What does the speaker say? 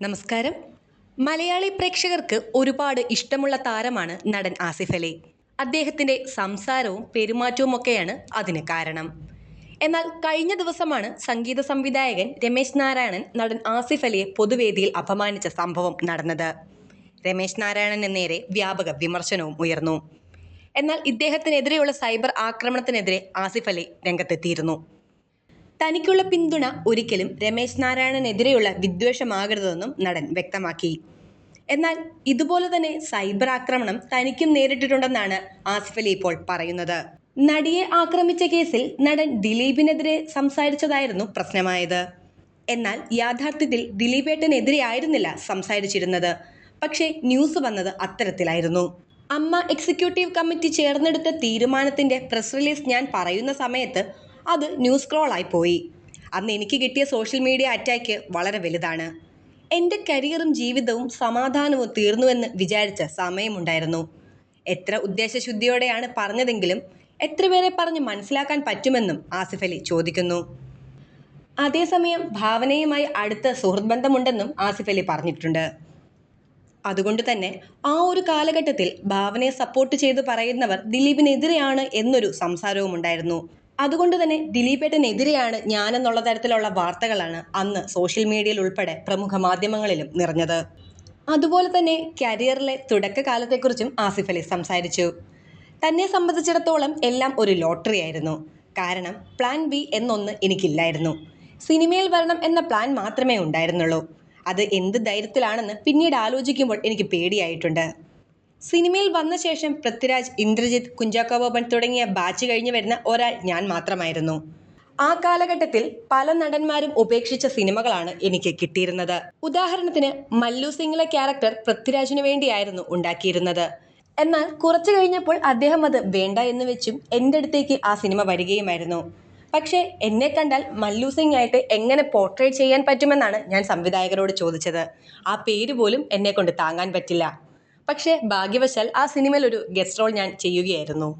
നമസ്കാരം. മലയാളി പ്രേക്ഷകർക്ക് ഒരുപാട് ഇഷ്ടമുള്ള താരമാണ് നടൻ ആസിഫ് അലി. അദ്ദേഹത്തിന്റെ സംസാരവും പെരുമാറ്റവും ഒക്കെയാണ് അതിന് കാരണം. എന്നാൽ കഴിഞ്ഞ ദിവസമാണ് സംഗീത സംവിധായകൻ രമേശ് നാരായണൻ നടൻ ആസിഫ് അലിയെ പൊതുവേദിയിൽ അപമാനിച്ച സംഭവം നടന്നത്. രമേശ് നാരായണന് നേരെ വ്യാപക വിമർശനവും ഉയർന്നു. എന്നാൽ ഇദ്ദേഹത്തിനെതിരെയുള്ള സൈബർ ആക്രമണത്തിനെതിരെ ആസിഫ് അലി രംഗത്തെത്തിയിരുന്നു. തനിക്കുള്ള പിന്തുണ ഒരിക്കലും രമേശ് നാരായണനെതിരെയുള്ള വിദ്വേഷമാകരുതെന്നും നടൻ വ്യക്തമാക്കി. എന്നാൽ ഇതുപോലെ തന്നെ സൈബർ ആക്രമണം തനിക്കും നേരിട്ടിട്ടുണ്ടെന്നാണ് ആസിഫ് അലി ഇപ്പോൾ പറയുന്നത്. നടിയെ ആക്രമിച്ച കേസിൽ നടൻ ദിലീപിനെതിരെ സംസാരിച്ചതായിരുന്നു പ്രശ്നമായത്. എന്നാൽ യാഥാർത്ഥ്യത്തിൽ ദിലീപേട്ടനെതിരെയായിരുന്നില്ല സംസാരിച്ചിരുന്നത്. പക്ഷേ ന്യൂസ് വന്നത് അത്തരത്തിലായിരുന്നു. അമ്മ എക്സിക്യൂട്ടീവ് കമ്മിറ്റി ചേർന്നെടുത്ത തീരുമാനത്തിന്റെ പ്രസ് റിലീസ് ഞാൻ പറയുന്ന സമയത്ത് അത് ന്യൂസ് സ്ക്രോളായി പോയി. അന്ന് എനിക്ക് കിട്ടിയ സോഷ്യൽ മീഡിയ അറ്റാക്ക് വളരെ വലുതാണ്. എന്റെ കരിയറും ജീവിതവും സമാധാനവും തീർന്നുവെന്ന് വിചാരിച്ച സമയമുണ്ടായിരുന്നു. എത്ര ഉദ്ദേശശുദ്ധിയോടെയാണ് പറഞ്ഞതെങ്കിലും എത്ര പേരെ പറഞ്ഞ് മനസ്സിലാക്കാൻ പറ്റുമെന്നും ആസിഫ് അലി ചോദിക്കുന്നു. അതേസമയം ഭാവനയുമായി അടുത്ത സുഹൃത്ത് ബന്ധമുണ്ടെന്നും ആസിഫ് അലി പറഞ്ഞിട്ടുണ്ട്. അതുകൊണ്ട് തന്നെ ആ ഒരു കാലഘട്ടത്തിൽ ഭാവനയെ സപ്പോർട്ട് ചെയ്ത് പറയുന്നവർ ദിലീപിനെതിരെയാണ് എന്നൊരു സംസാരവും ഉണ്ടായിരുന്നു അതുകൊണ്ട് തന്നെ ദിലീപേട്ടനെതിരെയാണ് ഞാനെന്നുള്ള തരത്തിലുള്ള വാർത്തകളാണ് അന്ന് സോഷ്യൽ മീഡിയയിൽ ഉൾപ്പെടെ പ്രമുഖ മാധ്യമങ്ങളിലും നിറഞ്ഞത്. അതുപോലെ തന്നെ കരിയറിലെ തുടക്കകാലത്തെക്കുറിച്ചും ആസിഫ് അലി സംസാരിച്ചു. തന്നെ സംബന്ധിച്ചിടത്തോളം എല്ലാം ഒരു ലോട്ടറി ആയിരുന്നു. കാരണം പ്ലാൻ ബി എന്നൊന്ന് എനിക്കില്ലായിരുന്നു. സിനിമയിൽ വരണം എന്ന പ്ലാൻ മാത്രമേ ഉണ്ടായിരുന്നുള്ളൂ. അത് എന്ത് ധൈര്യത്തിലാണെന്ന് പിന്നീട് ആലോചിക്കുമ്പോൾ എനിക്ക് പേടിയായിട്ടുണ്ട്. സിനിമയിൽ വന്ന ശേഷം പൃഥ്വിരാജ് ഇന്ദ്രജിത്ത് കുഞ്ചാക്കോ ബോബൻ തുടങ്ങിയ ബാച്ച് കഴിഞ്ഞു വരുന്ന ഒരാൾ ഞാൻ മാത്രമായിരുന്നു. ആ കാലഘട്ടത്തിൽ പല നടന്മാരും ഉപേക്ഷിച്ച സിനിമകളാണ് എനിക്ക് കിട്ടിയിരുന്നത്. ഉദാഹരണത്തിന് മല്ലു സിംഗിലെ ക്യാരക്ടർ പൃഥ്വിരാജിന് വേണ്ടിയായിരുന്നു ഉണ്ടാക്കിയിരുന്നത്. എന്നാൽ കുറച്ചു കഴിഞ്ഞപ്പോൾ അദ്ദേഹം അത് വേണ്ട എന്ന് വെച്ചും എന്റെ അടുത്തേക്ക് ആ സിനിമ വരികയുമായിരുന്നു. പക്ഷേ എന്നെ കണ്ടാൽ മല്ലു സിംഗ് ആയിട്ട് എങ്ങനെ പോർട്രേറ്റ് ചെയ്യാൻ പറ്റുമെന്നാണ് ഞാൻ സംവിധായകരോട് ചോദിച്ചത്. ആ പേര് പോലും എന്നെ കൊണ്ട് താങ്ങാൻ പറ്റില്ല. പക്ഷേ ഭാഗ്യവശാൽ ആ സിനിമയിൽ ഒരു ഗസ്റ്റ് റോൾ ഞാൻ ചെയ്യുകയായിരുന്നു.